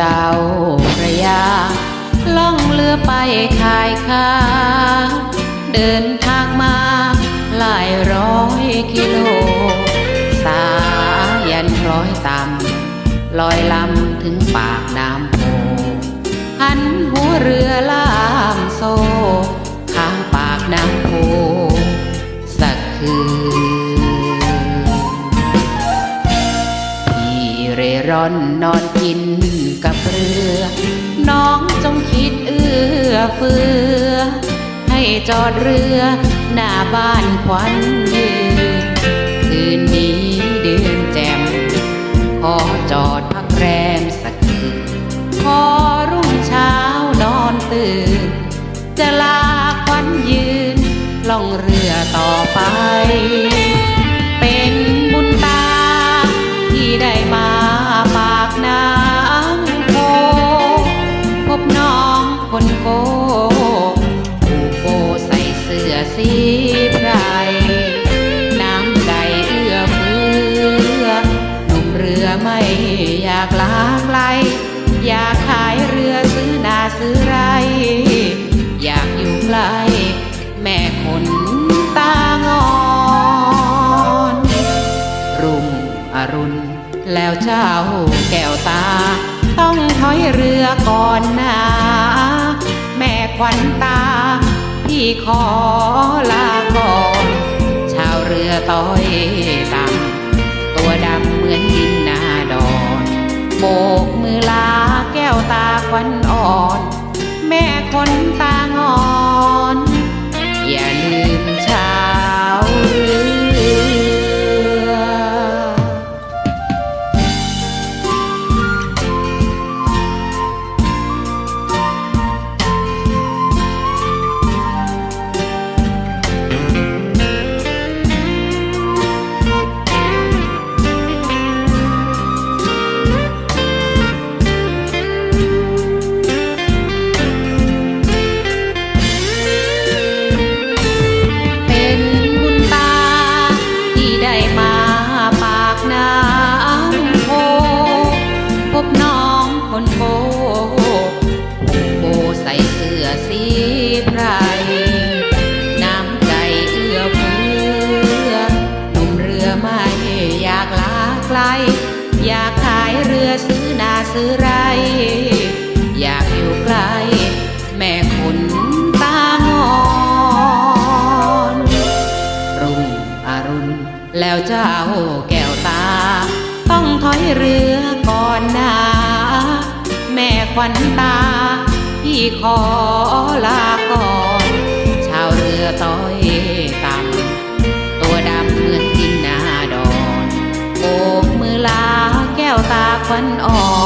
เจ้าพระยา ล่องเรือไปขายค้า เดินทางมาหลายร้อยกิโล สายันร้อยตำลอยลำถึงปากน้ำ ร่อนนอนกินกับเรือ น้องจงคิดเอื้อเฟือ ให้จอดเรือหน้าบ้านควันยืนคืนนี้เดือนแจ่มขอจอดพักแรมสักคืนพอรุ่งเช้านอนตื่น จะลาควันยืนล่องเรือต่อไป สีไพรน้ำใจเอื้อเฟื้อหนุ่มเรือไม่อยากลาไกล อยากขายเรือซื้อนาซื้อไร อยากอยู่ใกล้แม่คนตางอน รุ่งอรุณแล้วเจ้าแก้วตา ต้องถอยเรือก่อนนะ แม่ควันตา พี่ขอลาก่อนชาวเรือต้อยต่ำตัวดำเหมือนดินนาดอนโบกมือลาแก้วตาควันอ่อน แม่คนตางอน อย่าลื อยากขายเรือซื้อนาซื้อไร อยากอยู่ใกล้แม่คนตางอนรุ่งอรุณแล้วเจ้าแก้วตา ต้องถอยเรือก่อนนะแม่ควันตาพี่ขอลาก่อน มือนดินนาดอนโบกมือลาแก้วตาควันอ่อน น